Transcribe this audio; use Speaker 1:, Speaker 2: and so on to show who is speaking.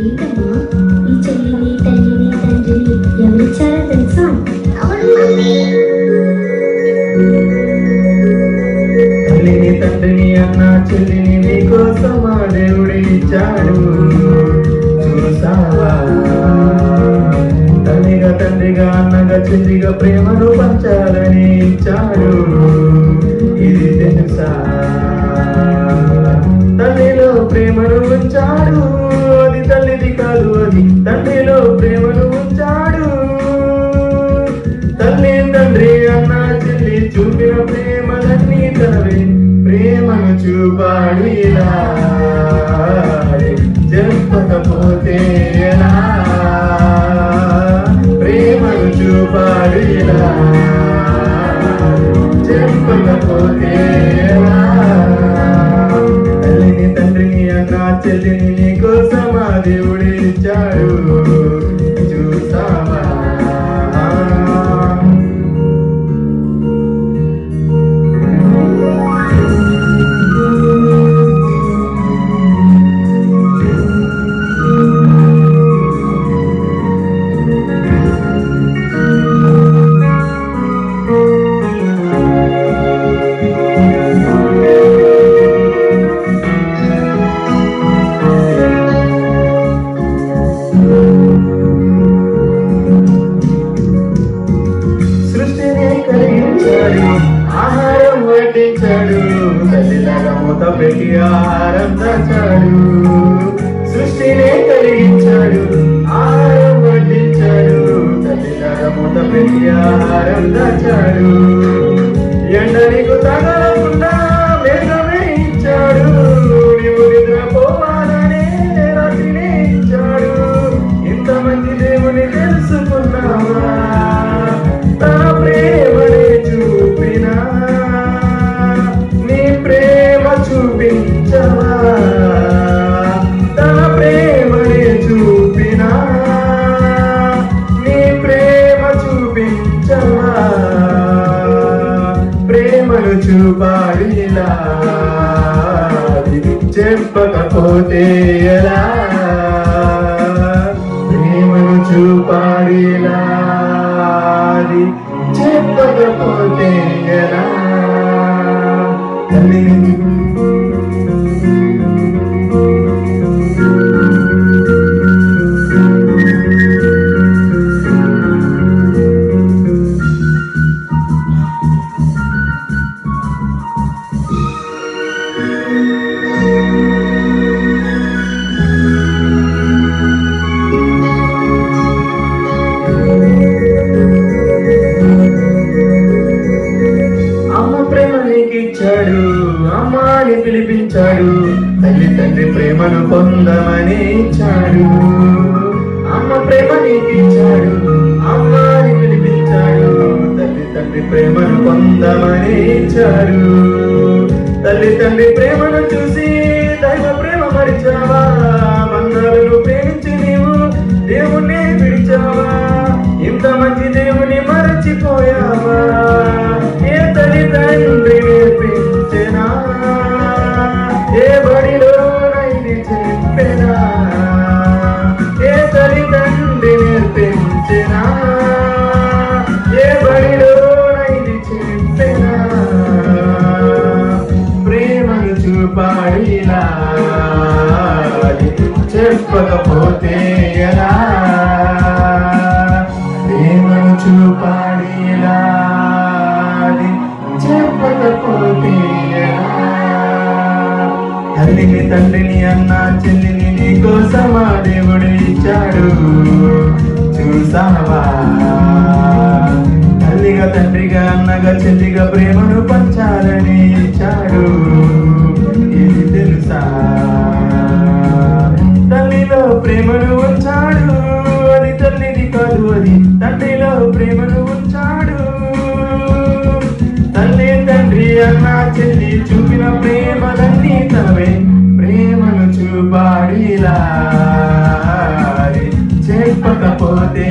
Speaker 1: ఏంటమ్మా? ఈ చెల్లిని తల్లిని తండ్రిని ఎవరిచ్చారో తెలుసా?
Speaker 2: చెల్లిని నీకోసం ఆ దేవుడి ఇచ్చాడు. చూసావా? తల్లిగా తండ్రిగా అన్నగా చెల్లిగా ప్రేమను పంచాలని ఇచ్చాడు. చూపాడు ఇలా చెప్పకపోతే ఎలా? ప్రేమను చూపాడు ఇలా చెప్పకపోతే ఎలా? తల్లిని తండ్రిని చెల్లిని నీకోసం ఆ దేవుడు? కలిగించాడు ఆహారం వడ్డించాడు. తల్లిలాగా మూత పెట్టి ఆహారం దాచాడు. సృష్టినే కలిగించాడు. ఆహారం వడ్డించాడు. తల్లిలాగా మూత పెట్టి ఆహారం దాచాడు. ఎండ చెప్పకపోతే ఎలా? ప్రేమను చూపాడు చెప్పకపోతే ఎలా? తల్లిని పిలిపించాడు. తల్లి తండ్రి ప్రేమను పొందమని ఇచ్చాడు. అమ్మ ప్రేమ నీకు ఇచ్చాడు అమ్మ అని పిలిపించాడు. తల్లి తండ్రి ప్రేమను పొందమని ఇచ్చాడు. తల్లి తండ్రి ప్రేమను చూసి చెప్పకపోతే ఎలా ప్రేమను చూపాడిలా? చెప్పకపోతే తల్లిని తండ్రిని అన్న చెల్లిని నీకోసం ఆ దేవుడు ఇచ్చాడు? చూసావా? తల్లిగా తండ్రిగా అన్నగా చెల్లిగా ప్రేమను పంచాలని ఇచ్చాడు. ఇది తెలుసా? ప్రేమను ఉంచాడు అది తల్లిది కాదు అది. తండ్రిలో ప్రేమను ఉంచాడు. తల్లి తండ్రి అన్న చెల్లి చూపిన ప్రేమలన్నీ తనవే. ప్రేమను చూపాడిలా చెప్పకపోతే